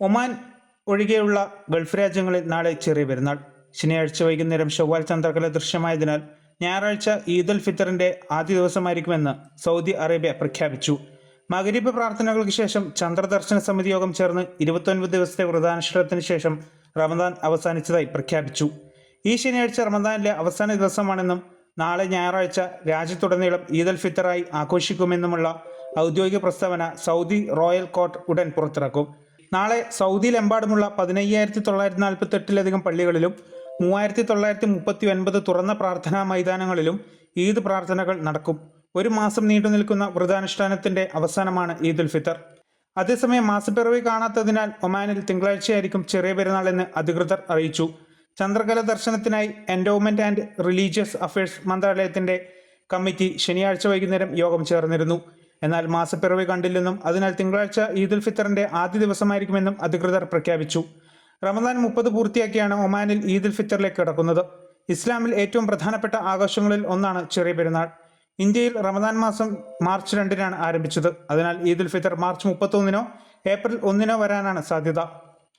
Oman ഒഴികെയുള്ള Gulf രാജ്യങ്ങളിൽ നാളെ ചെറിയ പെരുന്നാൾ. ശനിയാഴ്ച വൈകുന്നേരം ചൊവ്വാൽ ചന്ദ്രകല ദൃശ്യമായതിനാൽ ഞായറാഴ്ച ഈദ് ഉൽ ഫിത്തറിന്റെ ആദ്യ ദിവസമായിരിക്കുമെന്ന് സൗദി അറേബ്യ പ്രഖ്യാപിച്ചു. മകരീബ് പ്രാർത്ഥനകൾക്ക് ശേഷം ചന്ദ്രദർശന സമിതി യോഗം ചേർന്ന് ഇരുപത്തൊൻപത് ദിവസത്തെ വ്രതാനുഷ്ഠാനത്തിന് ശേഷം റമദാൻ അവസാനിച്ചതായി പ്രഖ്യാപിച്ചു. ഈ ശനിയാഴ്ച റമദാനിലെ അവസാന ദിവസമാണെന്നും നാളെ ഞായറാഴ്ച രാജ്യത്തുടനീളം ഈദൽ ഫിത്തറായി ആഘോഷിക്കുമെന്നുമുള്ള ഔദ്യോഗിക പ്രസ്താവന സൗദി റോയൽ കോർട്ട് ഉടൻ പുറത്തിറക്കും. നാളെ സൗദിയിലെമ്പാടുമുള്ള പതിനയ്യായിരത്തി തൊള്ളായിരത്തി നാൽപ്പത്തി എട്ടിലധികം പള്ളികളിലും മൂവായിരത്തി തൊള്ളായിരത്തി മുപ്പത്തി ഒൻപത് തുറന്ന പ്രാർത്ഥനാ മൈതാനങ്ങളിലും ഈദ് പ്രാർത്ഥനകൾ നടക്കും. ഒരു മാസം നീണ്ടു നിൽക്കുന്ന വ്രതാനുഷ്ഠാനത്തിന്റെ അവസാനമാണ് ഈദുൽ ഫിത്തർ അതേസമയം മാസപ്പിറവി കാണാത്തതിനാൽ ഒമാനിൽ തിങ്കളാഴ്ചയായിരിക്കും ചെറിയ പെരുന്നാൾ എന്ന് അധികൃതർ അറിയിച്ചു. ചന്ദ്രകല ദർശനത്തിനായി എൻഡോമെന്റ് ആൻഡ് റിലീജിയസ് അഫയേഴ്സ് മന്ത്രാലയത്തിന്റെ കമ്മിറ്റി ശനിയാഴ്ച വൈകുന്നേരം യോഗം ചേർന്നിരുന്നു. എന്നാൽ മാസപ്പിറവി കണ്ടില്ലെന്നും അതിനാൽ തിങ്കളാഴ്ച ഈദുൽ ഫിത്തറിന്റെ ആദ്യ ദിവസമായിരിക്കുമെന്നും അധികൃതർ പ്രഖ്യാപിച്ചു. റമദാൻ മുപ്പത് പൂർത്തിയാക്കിയാണ് ഒമാനിൽ ഈദുൽ ഫിത്തറിലേക്ക് കടക്കുന്നത്. ഇസ്ലാമിൽ ഏറ്റവും പ്രധാനപ്പെട്ട ആഘോഷങ്ങളിൽ ഒന്നാണ് ചെറിയ പെരുന്നാൾ. ഇന്ത്യയിൽ റമദാൻ മാസം മാർച്ച് രണ്ടിനാണ് ആരംഭിച്ചത്. അതിനാൽ ഈദുൽ ഫിത്തർ മാർച്ച് മുപ്പത്തൊന്നിനോ ഏപ്രിൽ ഒന്നിനോ വരാനാണ് സാധ്യത.